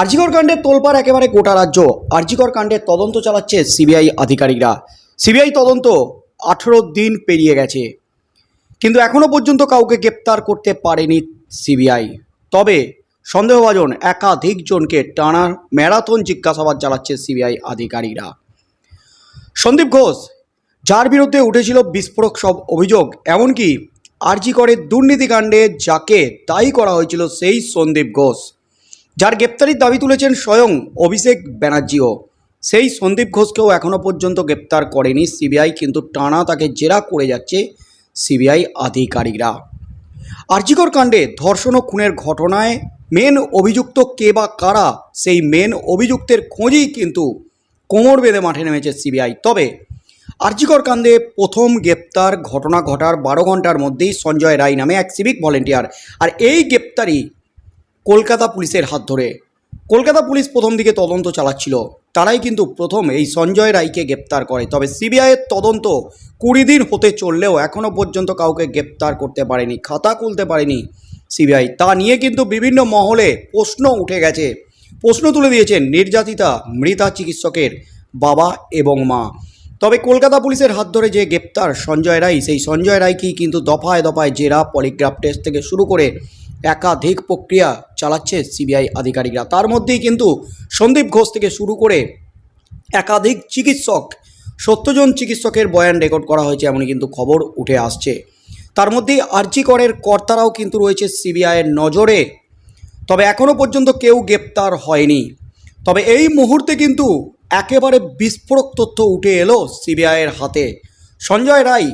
আরজিকর কাণ্ডের তোলপাড় একেবারে গোটা রাজ্য। আরজিকর কাণ্ডের তদন্ত চালাচ্ছে সিবিআই আধিকারিকরা। সিবিআই তদন্ত আঠেরো দিন পেরিয়ে গেছে। কিন্তু এখনও পর্যন্ত কাউকে গ্রেপ্তার করতে পারেনি সিবিআই। তবে সন্দেহভাজন একাধিক জনকে টানা ম্যারাথন জিজ্ঞাসাবাদ চালাচ্ছে সিবিআই আধিকারিকরা। সন্দীপ ঘোষ, যার বিরুদ্ধে উঠেছিল বিস্ফোরক সব অভিযোগ, এমনকি আরজি করে দুর্নীতিকাণ্ডে যাকে দায়ী করা হয়েছিল সেই সন্দীপ ঘোষ। যার গ্রেপ্তারির দাবি তুলেছেন স্বয়ং অভিষেক ব্যানার্জিও। সেই সন্দীপ ঘোষকেও এখনও পর্যন্ত গ্রেপ্তার করেনি সিবিআই, কিন্তু টানা তাকে জেরা করে যাচ্ছে সিবিআই আধিকারিকরা। আরজিকর কাণ্ডে ধর্ষণ ও খুনের ঘটনায় মেন অভিযুক্ত কে বা কারা, সেই মেন অভিযুক্তের খোঁজই কিন্তু কোমর বেঁধে মাঠে নেমেছে সিবিআই। তবে আরজিকর কাণ্ডে প্রথম গ্রেপ্তার ঘটনা ঘটার বারো ঘণ্টার মধ্যেই সঞ্জয় রায় নামে এক সিভিক ভলেন্টিয়ার আর এই গ্রেপ্তারি কলকাতা পুলিশের হাত ধরে। কলকাতা পুলিশ প্রথম দিকে তদন্ত চালাচ্ছিল। তারাই কিন্তু প্রথম এই সঞ্জয় রায়কে গ্রেপ্তার করে। তবে সিবিআইয়ের তদন্ত কুড়ি দিন হতে চললেও এখনও পর্যন্ত কাউকে গ্রেপ্তার করতে পারেনি, খাতা খুলতে পারেনি সিবিআই। তা নিয়ে কিন্তু বিভিন্ন মহলে প্রশ্ন উঠে গেছে। প্রশ্ন তুলে দিয়েছেন নির্যাতিতা মৃতা চিকিৎসকের বাবা এবং মা। তবে কলকাতা পুলিশের হাত ধরে যে গ্রেপ্তার সঞ্জয় রায়, সেই সঞ্জয় রায়কেই কিন্তু দফায় দফায় জেরা পলিগ্রাফ টেস্ট থেকে শুরু করে একাধিক প্রক্রিয়া চালাচ্ছে সিবিআই আধিকারিকরা। তার মধ্যেই কিন্তু সন্দীপ ঘোষ থেকে শুরু করে একাধিক চিকিৎসক সত্যজন চিকিৎসকের বয়ান রেকর্ড করা হয়েছে এমনই কিন্তু খবর উঠে আসছে। তার মধ্যেই আরজি করের কর্তারাও কিন্তু রয়েছে সিবিআইয়ের নজরে। তবে এখনও পর্যন্ত কেউ গ্রেপ্তার হয়নি। তবে এই মুহূর্তে কিন্তু একেবারে বিস্ফোরক তথ্য উঠে এলো সিবিআইয়ের হাতে। সঞ্জয় রায়,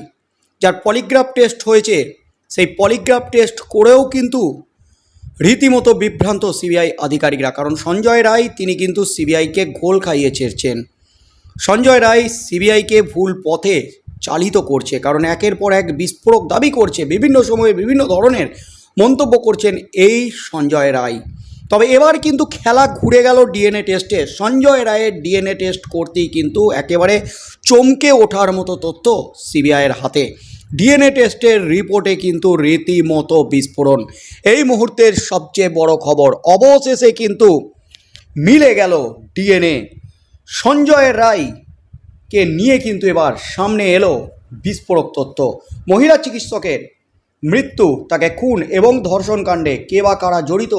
যার পলিগ্রাফ টেস্ট হয়েছে সেই পলিগ্রাফ টেস্ট করেও কিন্তু রীতিমতো বিভ্রান্ত সিবিআই আধিকারিকরা। কারণ সঞ্জয় রায়, তিনি কিন্তু সিবিআইকে ঘোল খাইয়ে ছেড়ছেন। সঞ্জয় রায় সিবিআইকে ভুল পথে চালিত করছে, কারণ একের পর এক বিস্ফোরক দাবি করছে, বিভিন্ন সময়ে বিভিন্ন ধরনের মন্তব্য করছেন এই সঞ্জয় রায়। তবে এবার কিন্তু খেলা ঘুরে গেল ডিএনএ টেস্টে সঞ্জয় রায়ের ডিএনএ টেস্ট করতেই কিন্তু একেবারে চমকে ওঠার মতো তথ্য সিবিআইয়ের হাতে। ডিএনএ টেস্টের রিপোর্টে কিন্তু রীতিমতো বিস্ফোরণ। এই মুহূর্তের সবচেয়ে বড় খবর, অবশেষে কিন্তু মিলে গেল ডিএনএ সঞ্জয় রায়কে নিয়ে কিন্তু এবার সামনে এলো বিস্ফোরক তথ্য মহিলা চিকিৎসকের মৃত্যু, তাকে খুন এবং ধর্ষণ কাণ্ডে কে বা কারা জড়িত,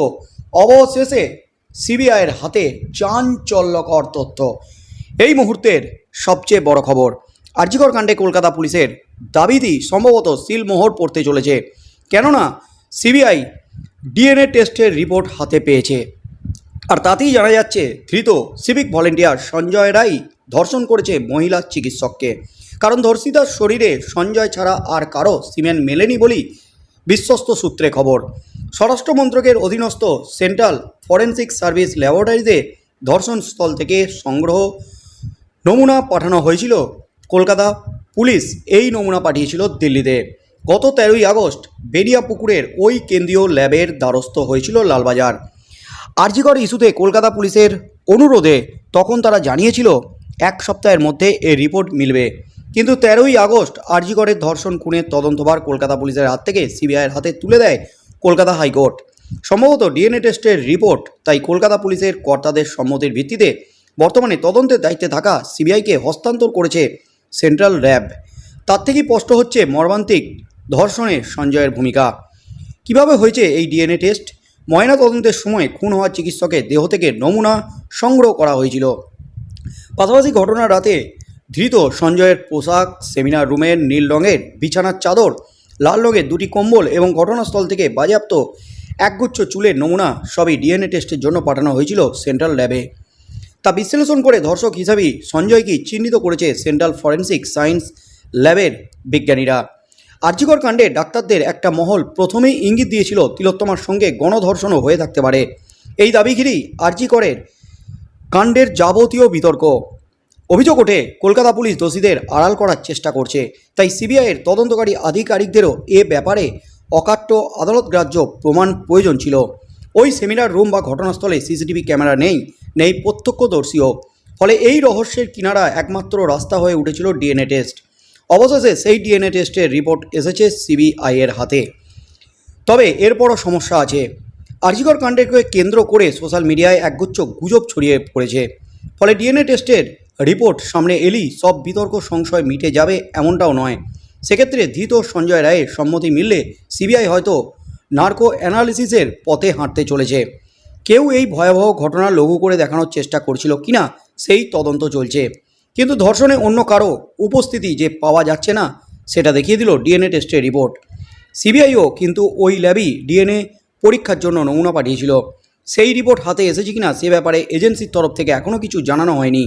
অবশেষে সিবিআইয়ের হাতে চাঞ্চল্যকর তথ্য এই মুহূর্তের সবচেয়ে বড় খবর, আরজিকর কাণ্ডে কলকাতা পুলিশের দাবিটি সম্ভবত সিলমোহর পড়তে চলেছে। কেননা, সিবিআই ডিএনএ টেস্টের রিপোর্ট হাতে পেয়েছে। আর তাতেই জানা যাচ্ছে, ধৃত সিভিক ভলেন্টিয়ার সঞ্জয় রায় ধর্ষণ করেছে মহিলা চিকিৎসককে। কারণ ধর্ষিতার শরীরে সঞ্জয় ছাড়া আর কারও সিমেন্ট মেলেনি বলেই বিশ্বস্ত সূত্রে খবর। স্বরাষ্ট্র মন্ত্রকের অধীনস্থ সেন্ট্রাল ফরেন্সিক সার্ভিস ল্যাবরেটরিতে ধর্ষণস্থল থেকে সংগ্রহ নমুনা পাঠানো হয়েছিল কলকাতা পুলিশ এই নমুনা পাঠিয়েছিল দিল্লিতে। গত তেরোই আগস্ট বেরিয়া পুকুরের ওই কেন্দ্রীয় ল্যাবের দ্বারস্থ হয়েছিল লালবাজার। আরজিকর ইস্যুতে কলকাতা পুলিশের অনুরোধে তখন তারা জানিয়েছিল, এক সপ্তাহের মধ্যে এর রিপোর্ট মিলবে। কিন্তু তেরোই আগস্ট আরজিকরের ধর্ষণ খুনের তদন্তভার কলকাতা পুলিশের হাত থেকে সিবিআইয়ের হাতে তুলে দেয় কলকাতা হাইকোর্ট। সম্ভবত ডিএনএ টেস্টের রিপোর্ট, তাই কলকাতা পুলিশের কর্তাদের সম্মতির ভিত্তিতে বর্তমানে তদন্তের দায়িত্বে থাকা সিবিআইকে হস্তান্তর করেছে সেন্ট্রাল র্যাব। তার থেকেই স্পষ্ট হচ্ছে মর্মান্তিক ধর্ষণে সঞ্জয়ের ভূমিকা। কীভাবে হয়েছে এই ডিএনএ টেস্ট? ময়না তদন্তের সময় খুন হওয়া চিকিৎসকের দেহ থেকে নমুনা সংগ্রহ করা হয়েছিল। পাশাপাশি ঘটনার রাতে ধৃত সঞ্জয়ের পোশাক, সেমিনার রুমের নীল রঙের বিছানার চাদর, লাল রঙের দুটি কম্বল এবং ঘটনাস্থল থেকে বাজেয়াপ্ত একগুচ্ছ চুলের নমুনা সবই ডিএনএ টেস্টের জন্য পাঠানো হয়েছিল সেন্ট্রাল ল্যাবে তা বিশ্লেষণ করে ধর্ষক হিসাবেই সঞ্জয়কে চিহ্নিত করেছে সেন্ট্রাল ফরেন্সিক সায়েন্স ল্যাবের বিজ্ঞানীরা। আর্যিকর কাণ্ডে ডাক্তারদের একটা মহল প্রথমেই ইঙ্গিত দিয়েছিল তিলোত্তমার সঙ্গে গণধর্ষণও হয়ে থাকতে পারে। এই দাবি ঘিরেই আর্যিকরের কাণ্ডের যাবতীয় বিতর্ক। অভিযোগ ওঠে, কলকাতা পুলিশ দোষীদের আড়াল করার চেষ্টা করছে, তাই সিবিআইয়ের তদন্তকারী আধিকারিকদেরও এ ব্যাপারে অকাট্য আদালত গ্রাহ্য প্রমাণ প্রয়োজন ছিল। ওই সেমিনার রুম বা ঘটনাস্থলে সিসিটিভি ক্যামেরা নেই। নেই প্রত্যক্ষদর্শীও ফলে এই রহস্যের কিনারা একমাত্র রাস্তা হয়ে উঠেছিল ডিএনএ টেস্ট। অবশেষে সেই ডিএনএ টেস্টের রিপোর্ট এসেছে সিবিআইয়ের হাতে। তবে এরপরও সমস্যা আছে। আরজিকর কাণ্ডকে কেন্দ্র করে সোশ্যাল মিডিয়ায় একগুচ্ছ গুজব ছড়িয়ে পড়েছে। ফলে ডিএনএ টেস্টের রিপোর্ট সামনে এলেই সব বিতর্ক সংশয় মিটে যাবে এমনটাও নয়। সেক্ষেত্রে ধৃত সঞ্জয় রায়ের সম্মতি মিললে সিবিআই হয়তো নার্কো অ্যানালিসিসের পথে হাঁটতে চলেছে। কেউ এই ভয়াবহ ঘটনা লঘু করে দেখানোর চেষ্টা করছিল কিনা সেই তদন্ত চলছে। কিন্তু ধর্ষণে অন্য কারও উপস্থিতি যে পাওয়া যাচ্ছে না, সেটা দেখিয়ে দিল ডিএনএ টেস্টের রিপোর্ট। সিবিআইও কিন্তু ওই ল্যাবই ডিএনএ পরীক্ষার জন্য নমুনা পাঠিয়েছিল। সেই রিপোর্ট হাতে এসেছে কিনা সে ব্যাপারে এজেন্সির তরফ থেকে এখনও কিছু জানানো হয়নি।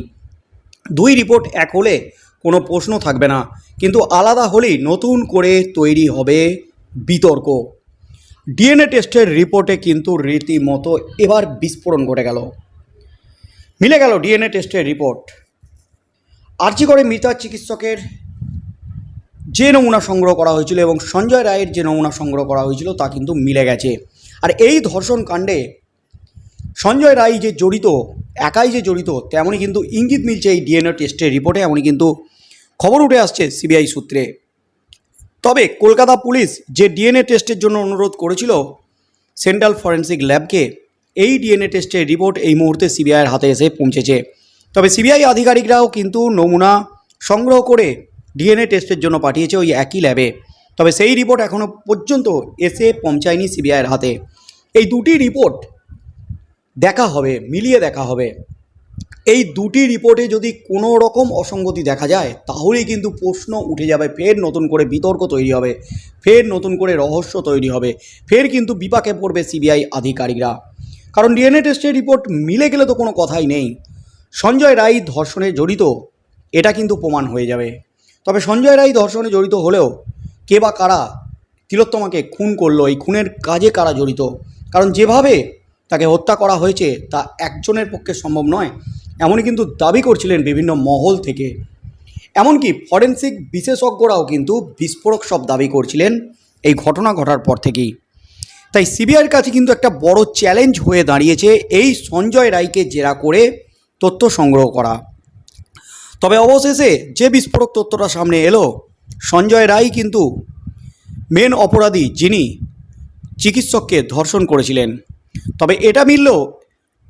দুই রিপোর্ট এক হলে কোনো প্রশ্ন থাকবে না, কিন্তু আলাদা হলেই নতুন করে তৈরি হবে বিতর্ক। ডিএনএ টেস্টের রিপোর্টে কিন্তু রীতিমতো এবার বিস্ফোরণ ঘটে গেল। মিলে গেল ডিএনএ টেস্টের রিপোর্ট। করে মৃতা চিকিৎসকের যে নমুনা সংগ্রহ করা হয়েছিল এবং সঞ্জয় রায়ের যে নমুনা সংগ্রহ করা হয়েছিল তা কিন্তু মিলে গেছে। আর এই ধর্ষণ কাণ্ডে সঞ্জয় রায় যে জড়িত, একাই যে জড়িত তেমনই কিন্তু ইঙ্গিত মিলছে এই ডিএনএ টেস্টের রিপোর্টে, এমনই কিন্তু খবর উঠে আসছে সিবিআই সূত্রে। তবে কলকাতা পুলিশ যে ডিএনএ টেস্টের জন্য অনুরোধ করেছিল সেন্ট্রাল ফরেন্সিক ল্যাবকে, এই ডিএনএ টেস্টের রিপোর্ট এই মুহূর্তে সিবিআইয়ের হাতে এসে পৌঁছেছে। তবে সিবিআই আধিকারিকরাও কিন্তু নমুনা সংগ্রহ করে ডিএনএ টেস্টের জন্য পাঠিয়েছে ওই একই ল্যাবে। তবে সেই রিপোর্ট এখনও পর্যন্ত এসে পৌঁছায়নি সিবিআইয়ের হাতে। এই দুটি রিপোর্ট দেখা হবে, মিলিয়ে দেখা হবে। এই দুটি রিপোর্টে যদি কোনো রকম অসঙ্গতি দেখা যায়, তাহলেই কিন্তু প্রশ্ন উঠে যাবে, ফের নতুন করে বিতর্ক তৈরি হবে, ফের নতুন করে রহস্য তৈরি হবে, ফের কিন্তু বিপাকে পড়বে সিবিআই আধিকারিকরা। কারণ ডিএনএ টেস্টের রিপোর্ট মিলে গেলে তো কোনো কথাই নেই। সঞ্জয় রায় ধর্ষণে জড়িত, এটা কিন্তু প্রমাণ হয়ে যাবে। তবে সঞ্জয় রায় ধর্ষণে জড়িত হলেও, কে বা কারা তিলোত্তমাকে খুন করল, এই খুনের কাজে কারা জড়িত? কারণ যেভাবে তাকে হত্যা করা হয়েছে, তা একজনের পক্ষে সম্ভব নয় এমনই কিন্তু দাবি করছিলেন বিভিন্ন মহল থেকে। এমনকি ফরেন্সিক বিশেষজ্ঞরাও কিন্তু বিস্ফোরক সব দাবি করছিলেন এই ঘটনা ঘটার পর থেকেই। তাই সিবিআইয়ের কাছে কিন্তু একটা বড় চ্যালেঞ্জ হয়ে দাঁড়িয়েছে এই সঞ্জয় রায়কে জেরা করে তথ্য সংগ্রহ করা। তবে অবশেষে যে বিস্ফোরক তথ্যটা সামনে এলো, সঞ্জয় রায় কিন্তু মেন অপরাধী যিনি চিকিৎসককে ধর্ষণ করেছিলেন। তবে এটা মিলল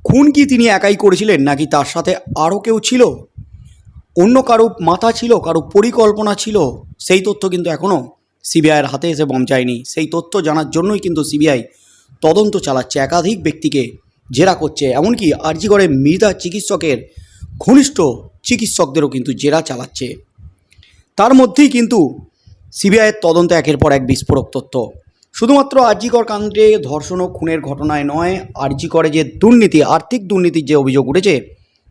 খুন কি তিনি একাই করেছিলেন নাকি তার সাথে আরও কেউ ছিল? অন্য কারও মাথা ছিল, কারও পরিকল্পনা ছিল, সেই তথ্য কিন্তু এখনও সিবিআইয়ের হাতে এসে পৌঁছায়নি সেই তথ্য জানার জন্যই কিন্তু সিবিআই তদন্ত চালাচ্ছে একাধিক ব্যক্তিকে, জেরা করছে। এমনকি আরজিগড়ে মৃতা চিকিৎসকের ঘনিষ্ঠ চিকিৎসকদেরও কিন্তু জেরা চালাচ্ছে। তার মধ্যেই কিন্তু সিবিআইয়ের তদন্তে একের পর এক বিস্ফোরক তথ্য। শুধুমাত্র আরজিকর কাণ্ডে ধর্ষণ ও খুনের ঘটনায় নয় আরজিকরে যে দুর্নীতি, আর্থিক দুর্নীতির যে অভিযোগ উঠেছে,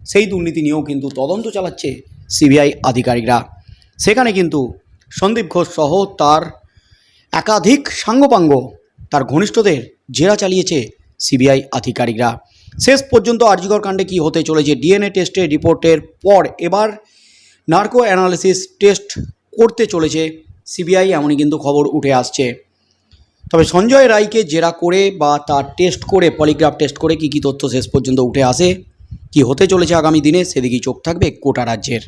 সেই দুর্নীতি নিয়েও কিন্তু তদন্ত চালাচ্ছে সিবিআই আধিকারিকরা। সেখানে কিন্তু সন্দীপ ঘোষ সহ তার একাধিক সাঙ্গপাঙ্গ, তার ঘনিষ্ঠদের জেরা চালিয়েছে সিবিআই আধিকারিকরা। শেষ পর্যন্ত আরজিকর কাণ্ডে কী হতে চলেছে, ডিএনএ টেস্টের রিপোর্টের পর এবার নার্কো অ্যানালিসিস টেস্ট করতে চলেছে সিবিআই, এমনই কিন্তু খবর উঠে আসছে। তবে সঞ্জয় রায়কে জেরা করে বা তার টেস্ট করে পলিগ্রাফ টেস্ট করে কী কী তথ্য শেষ পর্যন্ত উঠে আসে, কি হতে চলেছে আগামী দিনে, সেদিকেই চোখ থাকবে কোটা রাজ্যের।